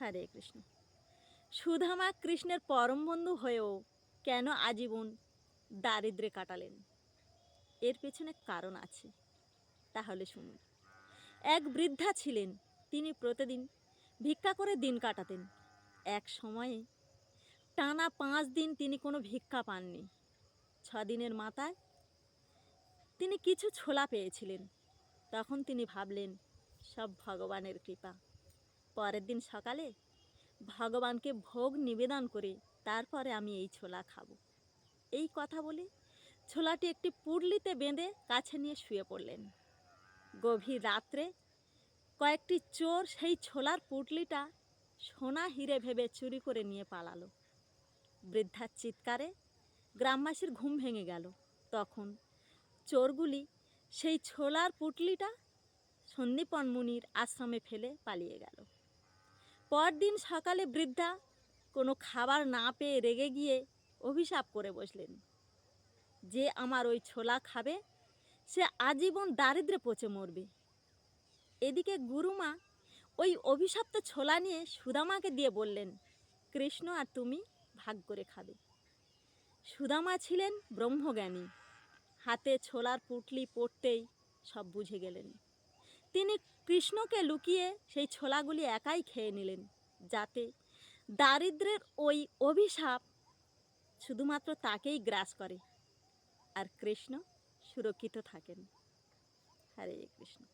হরে কৃষ্ণ। সুধামা কৃষ্ণের পরম বন্ধু হয়েও কেন আজীবন দারিদ্রে কাটালেন? এর পেছনে কারণ আছে। তাহলে শুনুন। এক বৃদ্ধা ছিলেন, তিনি প্রতিদিন ভিক্ষা করে দিন কাটাতেন। এক সময়ে টানা পাঁচ দিন তিনি কোনো ভিক্ষা পাননি। দিনের মাথায় তিনি কিছু ছোলা পেয়েছিলেন। তখন তিনি ভাবলেন, সব ভগবানের কৃপা। পরের দিন সকালে ভগবানকে ভোগ নিবেদন করে তারপরে আমি এই ছোলা খাব। এই কথা বলে ছোলাটি একটি পুডলিতে বেঁধে কাছে নিয়ে শুয়ে পড়লেন। গভীর রাত্রে কয়েকটি চোর সেই ছোলার পুটলিটা সোনা হিরে ভেবে চুরি করে নিয়ে পালালো। বৃদ্ধার চিৎকারে গ্রামবাসীর ঘুম ভেঙে গেল। তখন চোরগুলি সেই ছোলার পুটলিটা সন্দীপন মুনির আশ্রমে ফেলে পালিয়ে গেল। পরদিন সকালে বৃদ্ধা কোনো খাবার না পেয়ে রেগে গিয়ে অভিশাপ করে বসলেন। যে আমার ওই ছোলা খাবে, সে আজীবন দারিদ্রে পচে মরবে। এদিকে গুরুমা ওই অভিশপ্ত ছোলা নিয়ে সুদামাকে দিয়ে বললেন, কৃষ্ণ আর তুমি ভাগ করে খাবে। সুদামা ছিলেন ব্রহ্মজ্ঞানী। হাতে ছোলার পুটলি পড়তেই সব বুঝে গেলেন। তিনি কৃষ্ণকে লুকিয়ে সেই ছোলাগুলি একাই খেয়ে নিলেন, যাতে দারিদ্রের ওই অভিশাপ শুধুমাত্র তাকেই গ্রাস করে। আর কৃষ্ণ সুরক্ষিত থাকেন। হরে কৃষ্ণ।